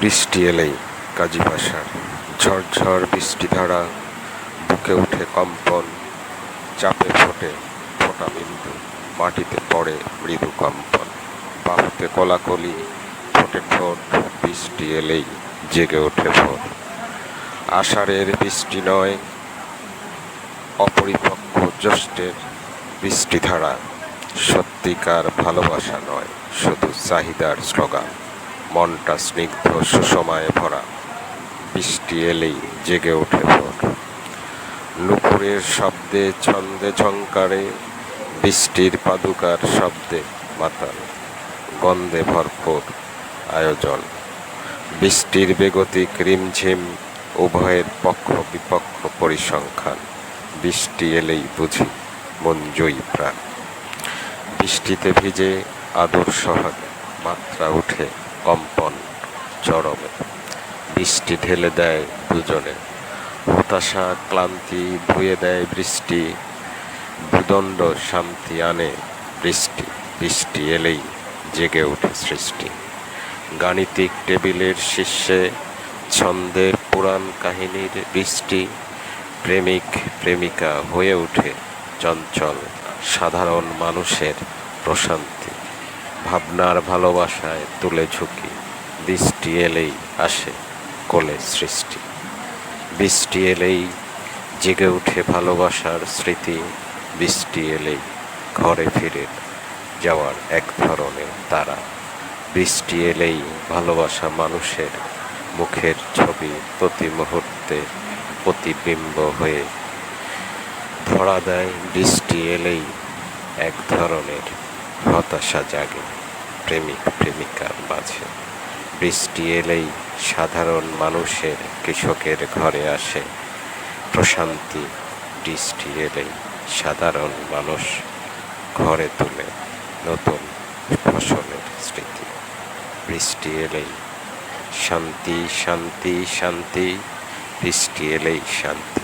বৃষ্টি এলেই কাজী পাশার ঝড়ঝড় বৃষ্টিধারা বুকে উঠে কম্পন, চাপে ফোটে ফোটা বিন্দু, মাটিতে পড়ে মৃদু কম্পন। বাহুতে কলাকলি, ফোটে ঠোঁট, বৃষ্টি এলেই জেগে ওঠে ভোর আষাঢ়ের বৃষ্টি নয়, অপরিপক্ক জ্যৈষ্ঠের বৃষ্টিধারা সত্যিকার ভালোবাসা নয়, শুধু চাহিদার স্লোগান। মনটা স্নিগ্ধ সুসময়ে ভরা। বৃষ্টি এলেই জেগে ওঠে ভোর। নুপুরের শব্দে, ছন্দে ঝঙ্কারে বৃষ্টির পাদুকার শব্দে মাতাল, গন্ধে ভরপুর আয়োজন। বৃষ্টির বেগতিক রিমঝিম, উভয়ের পক্ষ বিপক্ষ পরিসংখ্যান। বৃষ্টি এলেই বুঝি মন জয়ী প্রাণ। বৃষ্টিতে ভিজে আদর সোহাগে মাত্রা উঠে কম্পন চরমে। বৃষ্টি ঢেলে দেয় দুজনে। হতাশা, ক্লান্তি ধুয়ে দেয় বৃষ্টি। ভূদণ্ড শান্তি আনে বৃষ্টি। বৃষ্টি এলেই জেগে ওঠে সৃষ্টি। গাণিতিক টেবিলের শীর্ষে ছন্দে পুরাণ কাহিনীর বৃষ্টি। প্রেমিক, প্রেমিকা হয়ে ওঠে চঞ্চল সাধারণ মানুষের প্রশান্তি। ভাবনার ভালোবাসায় তুলে ঝুঁকি। বৃষ্টি এলেই আসে কোলে সৃষ্টি। বৃষ্টি এলেই জেগে উঠে ভালোবাসার স্মৃতি। বৃষ্টি এলেই ঘরে ফিরে যাওয়ার এক ধরনের তারা। বৃষ্টি এলেই ভালোবাসা মানুষের মুখের ছবি প্রতি মুহূর্তে প্রতিবিম্ব হয়ে ধরা দেয়। বৃষ্টি এলেই এক ধরনের হতাশা জাগে, প্রেমিক প্রেমিকার মাঝে। বৃষ্টি এলেই সাধারণ মানুষের কৃষকের ঘরে আসে। প্রশান্তি, বৃষ্টি এলেই সাধারণ মানুষ ঘরে তুলে নতুন ফসলের স্মৃতি। বৃষ্টি এলেই শান্তি শান্তি শান্তি। বৃষ্টি এলেই শান্তি।